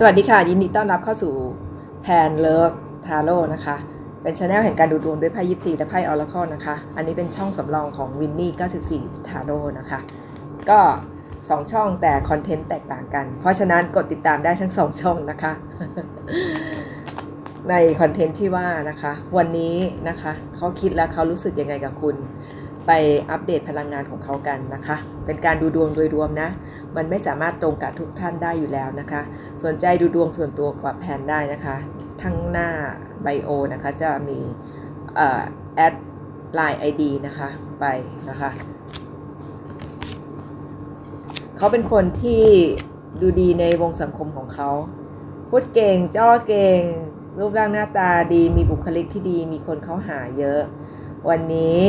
สวัสดีค่ะ ยินดีต้อนรับเข้าสู่แพนเลิฟทาโร่นะคะ เป็นช anel แห่งการดูดวงด้วยไพ่ยิปซีและไพ่ออร์คอนะคะ อันนี้เป็นช่องสำรองของวินนี่94ทาโร่นะคะ ก็ 2 ช่องแต่คอนเทนต์แตกต่างกัน เพราะฉะนั้นกดติดตามได้ทั้ง 2 ช่องนะคะ ในคอนเทนต์ที่ว่านะคะ วันนี้นะคะเขาคิดแล้วเขารู้สึกยังไงกับคุณ ไปอัปเดตพลังงานของเขากันนะคะ เป็นการดูดวงโดยรวมนะ มันไม่สามารถตรงกับทุกท่านได้อยู่แล้วนะคะ สนใจดูดวงส่วนตัวกับแพนได้นะคะ ทั้งหน้าไบโอนะคะจะมีแอดไลน์ไอดีนะคะไปนะคะเขาเป็นคนที่ดูดีในวงสังคมของเขา พูดเก่งจ้อเก่ง รูปร่างหน้าตาดี มีบุคลิกที่ดี มีคนเขาหาเยอะ วันนี้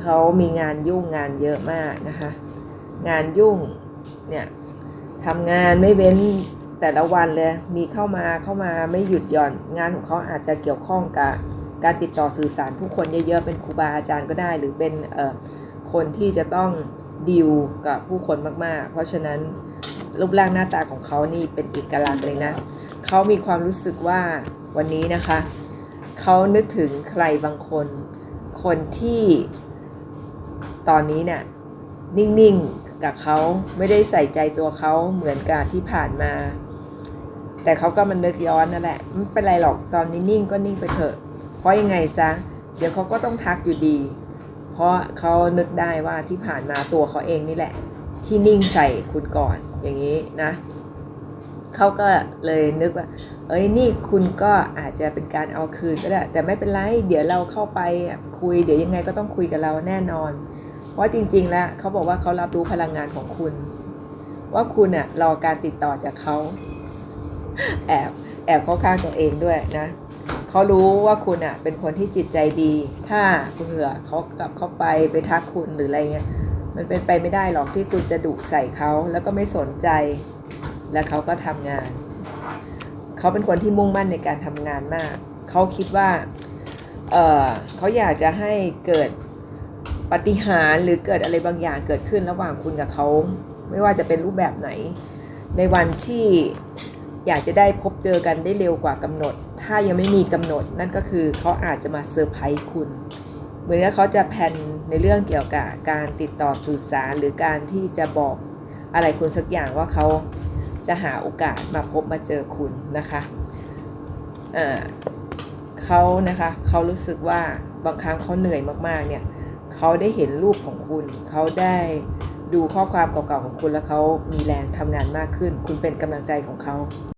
เขามีงานยุ่งงานเยอะมากนะคะ งานยุ่งเนี่ยทำงานไม่เว้นแต่ละวันเลยมีเข้ามาเข้ามาไม่หยุดหย่อน งานของเขาอาจจะเกี่ยวข้องกับการติดต่อสื่อสารผู้คนเยอะๆเป็นครูบาอาจารย์ก็ได้ หรือเป็นเอ่อคนที่จะต้องดีลกับผู้คนมากๆ เพราะฉะนั้นรูปร่างหน้าตาของเขานี่เป็นเอกลักษณ์เลยนะเขามีความรู้สึกว่าวันนี้นะคะเขานึกถึงใครบางคน คนที่ ตอนนี้เนี่ยนิ่งๆกับเขาไม่ได้ใส่ใจตัวเขาเหมือนกับที่ผ่านมา แต่เขาก็มันนึกย้อนนั่นแหละไม่เป็นไรหรอกตอนนี้นิ่งก็นิ่งไปเถอะ เพราะยังไงซะเดี๋ยวเขาก็ต้องทักอยู่ดี เพราะเขานึกได้ว่าที่ผ่านมาตัวเขาเองนี่แหละ ที่นิ่งใส่คุณก่อนอย่างนี้นะเขาก็เลยนึกว่า เอ้ยนี่คุณก็อาจจะเป็นการเอาคืนก็ได้ แต่ไม่เป็นไร เดี๋ยวเราเข้าไปคุย เดี๋ยวยังไงก็ต้องคุยกับเราแน่นอน เพราจริง ๆ แล้วเขาบอกว่าเขารับรู้พลังงานของคุณ ว่าคุณอะรอการติดต่อจากเขาแอบแอบเข้าข้างตัวเองด้วยนะเขารู้ว่าคุณอะเป็นคนที่จิตใจดี ถ้าเผื่อเขากลับเข้าไปไปทักคุณหรืออะไรเงี้ยมันเป็นไปไม่ได้หรอกที่คุณจะดุใส่เขาแล้วก็ไม่สนใจ และเขาก็ทำงาน เขาเป็นคนที่มุ่งมั่นในการทำงานมาก เขาคิดว่าเออเขาอยากจะให้เกิด ปฏิหารหรือเกิดอะไรบางอย่างเกิดขึ้นระหว่างคุณกับเขา ไม่ว่าจะเป็นรูปแบบไหน ในวันที่อยากจะได้พบเจอกันได้เร็วกว่ากำหนด ถ้ายังไม่มีกำหนด นั่นก็คือเขาอาจจะมาเซอร์ไพรส์คุณ เหมือนกับเขาจะแพนในเรื่องเกี่ยวกับการติดต่อสื่อสารหรือการที่จะบอกอะไรคุณสักอย่างว่าเขาจะหาโอกาสมาพบมาเจอคุณนะคะเขานะคะเขารู้สึกว่าบางครั้งเขาเหนื่อยมากๆเนี่ย เขาได้เห็นรูปของคุณ เขาได้ดูข้อความเก่าๆของคุณ แล้วเขามีแรงทำงานมากขึ้น คุณเป็นกำลังใจของเขา